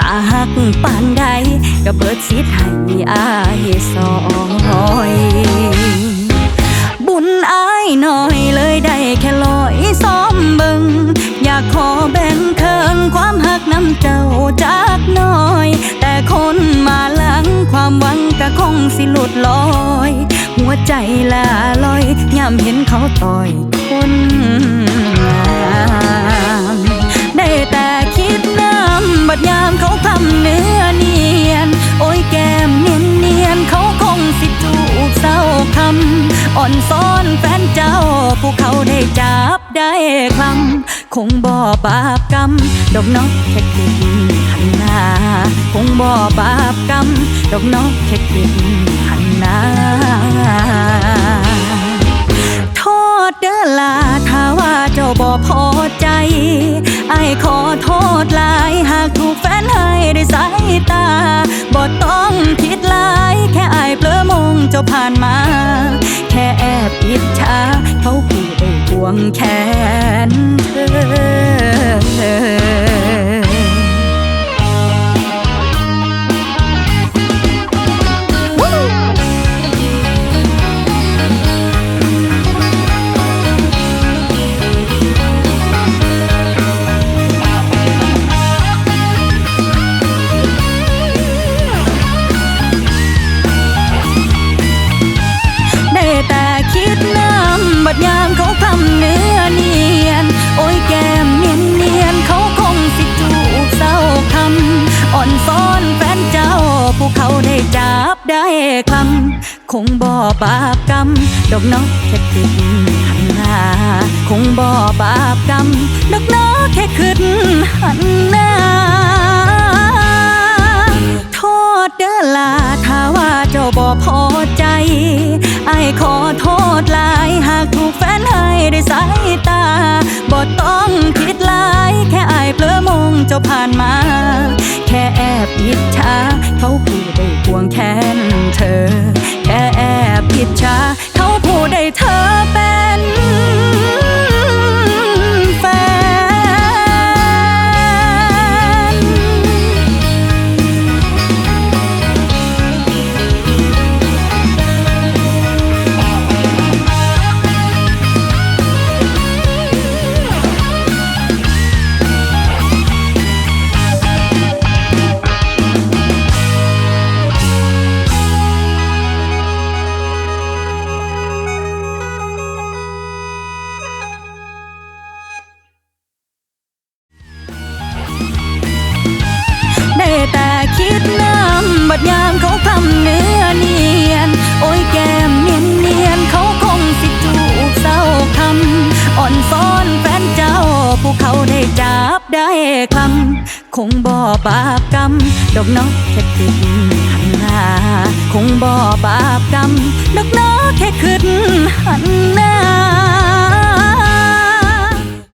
ตาหักปานใดก็เบิดสิทธิ์ให้อายสอยบุญอายน่อยเลยได้แค่ลอยซ้อมเบิงอยากขอแบ่งเคิงความหักน้ำเจ้าจากน่อย แต่คนมาหลังความหวังก็คงสิหลุดลอย หัวใจละลอยยามเห็นเขาต่อยคนงามได้แต่คิดน้ำบัดยามเขำเนื้อเนียน โอ้ยแก้มเนียนเนียนเขาคงสิจูบเศร้าคำอ่อนซ้อนแฟนเจ้า ผู้เขาได้จับได้คลำคงบ่บาปกรรม ดอกนกแค่คิดหันหน้า คงบ่บาปกรรม ดอกนกแค่คิดหันหน้าโทษเด้อลาถ้าว่าเจ้าบ่ จฉาเขาผู้ได้ควงแขนเธอ คำคงบ่บาปกรรมดอกนกแค่คิดหันหน้าคงบ่บาปกรรมดอกนกแค่คิดหันหน้าโทษเด้อลาถ้าว่าเจ้าบ่พอใจไอ้ขอโทษหลายหากถูกแฟนให้ได้สายตาบ่ต้องคิดหลายแค่ไอ้ายเปลือมงเจ้าผ่านมา น ได้จับได้คำคงบ่บาปกรรมดอกนกแค่ขึ้นหันหน้าคงบ่บาปกรรมดอกนกแค่คิด